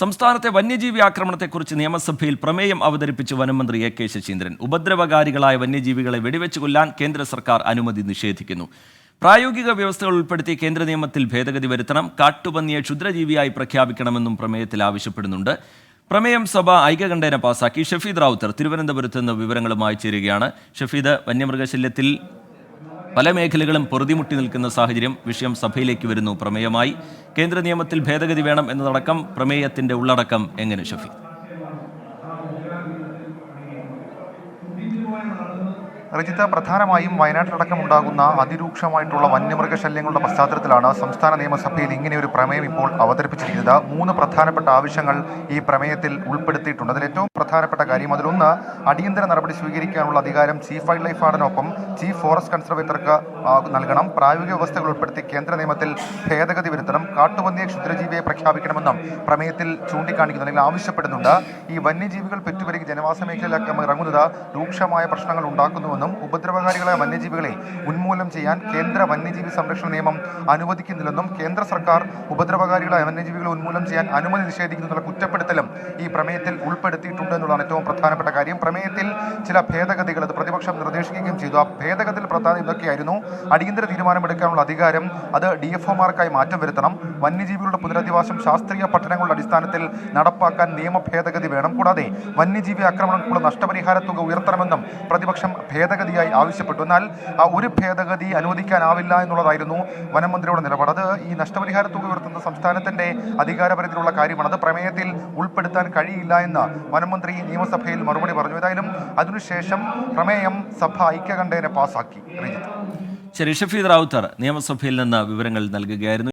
സംസ്ഥാനത്തെ വന്യജീവി ആക്രമണത്തെക്കുറിച്ച് നിയമസഭയിൽ പ്രമേയം അവതരിപ്പിച്ച് വനമന്ത്രി എ കെ ശശീന്ദ്രൻ. ഉപദ്രവകാരികളായ വന്യജീവികളെ വെടിവെച്ച് കൊല്ലാൻ കേന്ദ്ര സർക്കാർ അനുമതി നിഷേധിക്കുന്നു. പ്രായോഗിക വ്യവസ്ഥകൾ ഉൾപ്പെടുത്തി കേന്ദ്ര നിയമത്തിൽ ഭേദഗതി വരുത്തണം. കാട്ടുപന്നിയെ ക്ഷുദ്രജീവിയായി പ്രഖ്യാപിക്കണമെന്നും പ്രമേയത്തിൽ ആവശ്യപ്പെടുന്നുണ്ട്. പ്രമേയം സഭ ഐക്യകണ്ഠേന പാസാക്കി. ഷഫീദ് റാവുത്തർ തിരുവനന്തപുരത്ത് നിന്ന് വിവരങ്ങളുമായി ചേരുകയാണ്. ഷഫീദ് വന്യമൃഗശല്യത്തിൽ പല മേഖലകളും പൊറുതിമുട്ടി നിൽക്കുന്ന സാഹചര്യം വിഷയം സഭയിലേക്ക് വരുന്നു. പ്രമേയമായി കേന്ദ്ര നിയമത്തിൽ ഭേദഗതി വേണം എന്നതടക്കം പ്രമേയത്തിന്റെ ഉള്ളടക്കം എങ്ങനെ ഷഫി രജിത്ത് പ്രധാനമായും വയനാട്ടിലടക്കം ഉണ്ടാകുന്ന അതിരൂക്ഷമായിട്ടുള്ള വന്യമൃഗശല്യങ്ങളുടെ പശ്ചാത്തലത്തിലാണ് സംസ്ഥാന നിയമസഭയിൽ ഇങ്ങനെ ഒരു പ്രമേയം ഇപ്പോൾ അവതരിപ്പിച്ചിരിക്കുന്നത്. മൂന്ന് പ്രധാനപ്പെട്ട ആവശ്യങ്ങൾ ഈ പ്രമേയത്തിൽ ഉൾപ്പെടുത്തിയിട്ടുണ്ട്. അതിൽ ഏറ്റവും പ്രധാനപ്പെട്ട കാര്യം അതിലൊന്ന് അടിയന്തര നടപടി സ്വീകരിക്കാനുള്ള അധികാരം ചീഫ് വൈൽഡ് ലൈഫ് ഗാർഡിനൊപ്പം ചീഫ് ഫോറസ്റ്റ് കൺസർവേറ്റർക്ക് നൽകണം. പ്രായോഗിക വ്യവസ്ഥകൾ ഉൾപ്പെടുത്തി കേന്ദ്ര നിയമത്തിൽ ഭേദഗതി വരുത്തണം. കാട്ടുപന്നിയെ ക്ഷുദ്രജീവിയെ പ്രഖ്യാപിക്കണമെന്നും പ്രമേയത്തിൽ ചൂണ്ടിക്കാണിക്കുന്നു. അല്ലെങ്കിൽ ആവശ്യപ്പെടുന്നുണ്ട്. ഈ വന്യജീവികൾ പെറ്റുപെരുകി ജനവാസ മേഖലയിലൊക്കെ ഇറങ്ങുന്നത് രൂക്ഷമായ പ്രശ്നങ്ങൾ ഉണ്ടാക്കുന്നുവെന്നും ഉപദ്രവകാരികളായ വന്യജീവികളെ ഉന്മൂലനം ചെയ്യാൻ കേന്ദ്ര വന്യജീവി സംരക്ഷണ നിയമം അനുവദിക്കുന്നില്ലെന്നും കേന്ദ്ര സർക്കാർ ഉപദ്രവകാരികളായ വന്യജീവികളെ ഉന്മൂലനം ചെയ്യാൻ അനുമതി നിഷേധിക്കുന്നുള്ള കുറ്റപ്പെടുത്തലും ഈ പ്രമേയത്തിൽ ഉൾപ്പെടുത്തിയിട്ടുണ്ട് എന്നുള്ളതാണ് ഏറ്റവും പ്രധാനപ്പെട്ട കാര്യം. പ്രമേയത്തിൽ ചില ഭേദഗതികൾ അത് പ്രതിപക്ഷം നിർദ്ദേശിക്കുകയും ചെയ്തു. ആ ഭേദഗതിയിൽ പ്രധാനം ഇതൊക്കെയായിരുന്നു. അടിയന്തര തീരുമാനമെടുക്കാനുള്ള അധികാരം അത് ഡി എഫ് ഒമാർക്കായി മാറ്റം വരുത്തണം. വന്യജീവികളുടെ പുനരധിവാസം ശാസ്ത്രീയ പഠനങ്ങളുടെ അടിസ്ഥാനത്തിൽ നടപ്പാക്കാൻ നിയമ ഭേദഗതി വേണം. കൂടാതെ വന്യജീവി ആക്രമണങ്ങൾക്കുള്ള നഷ്ടപരിഹാര തുക ഉയർത്തണമെന്നും പ്രതിപക്ഷം ഭേദഗതിയായി ആവശ്യപ്പെട്ടു. എന്നാൽ ഒരു ഭേദഗതി അനുവദിക്കാനാവില്ല എന്നുള്ളതായിരുന്നു വനമന്ത്രിയുടെ നിലപാട്. അത് ഈ നഷ്ടപരിഹാര തുക ഉയർത്തുന്ന സംസ്ഥാനത്തിന്റെ അധികാരപരിധിയിലുള്ള കാര്യമാണ്. അത് പ്രമേയത്തിൽ ഉൾപ്പെടുത്താൻ കഴിയില്ല എന്ന് വനമന്ത്രി നിയമസഭയിൽ മറുപടി പറഞ്ഞു. ഏതായാലും അതിനുശേഷം പ്രമേയം സഭ ഐക്യകണ്ഠേന പാസാക്കി. ശരി ഷഫീദ് റാവുത്തർ നിയമസഭയിൽ നിന്ന് വിവരങ്ങൾ നൽകുകയായിരുന്നു.